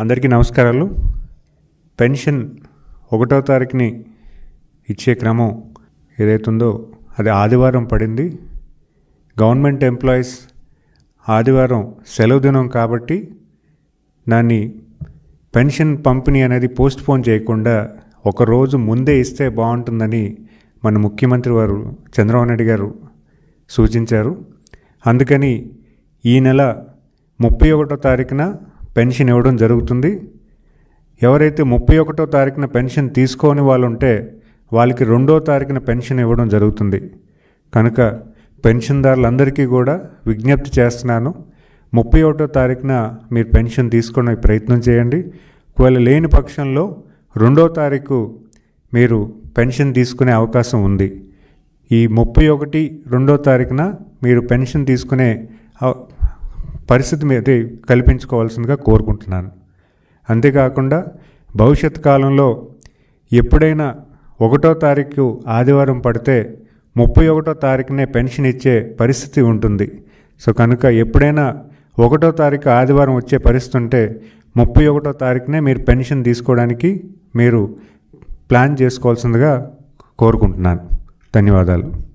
అందరికీ నమస్కారాలు. పెన్షన్ ఒకటో తారీఖుని ఇచ్చే క్రమం ఏదైతుందో అది ఆదివారం పడింది. గవర్నమెంట్ ఎంప్లాయీస్ ఆదివారం సెలవు దినం కాబట్టి దాన్ని పెన్షన్ పంపిణీ అనేది పోస్ట్ పోన్ చేయకుండా ఒకరోజు ముందే ఇస్తే బాగుంటుందని మన ముఖ్యమంత్రి వారు చంద్రబాబు నాయుడు గారు సూచించారు. అందుకని ఈ నెల ముప్పై ఒకటో తారీఖున పెన్షన్ ఇవ్వడం జరుగుతుంది. ఎవరైతే ముప్పై ఒకటో తారీఖున పెన్షన్ తీసుకోని వాళ్ళు ఉంటే వాళ్ళకి రెండో తారీఖున పెన్షన్ ఇవ్వడం జరుగుతుంది. కనుక పెన్షన్దారులందరికీ కూడా విజ్ఞప్తి చేస్తున్నాను ముప్పై ఒకటో తారీఖున మీరు పెన్షన్ తీసుకునే ప్రయత్నం చేయండి. ఒకవేళ లేని పక్షంలో రెండో తారీఖు మీరు పెన్షన్ తీసుకునే అవకాశం ఉంది. ఈ ముప్పై ఒకటి రెండో తారీఖున మీరు పెన్షన్ తీసుకునే పరిస్థితి మీద కల్పించుకోవాల్సిందిగా కోరుకుంటున్నాను. అంతేకాకుండా భవిష్యత్ కాలంలో ఎప్పుడైనా ఒకటో తారీఖు ఆదివారం పడితే ముప్పై ఒకటో తారీఖునే పెన్షన్ ఇచ్చే పరిస్థితి ఉంటుంది. సో కనుక ఎప్పుడైనా ఒకటో తారీఖు ఆదివారం వచ్చే పరిస్థితి ఉంటే ముప్పై ఒకటో తారీఖునే మీరు పెన్షన్ తీసుకోవడానికి మీరు ప్లాన్ చేసుకోవాల్సిందిగా కోరుకుంటున్నాను. ధన్యవాదాలు.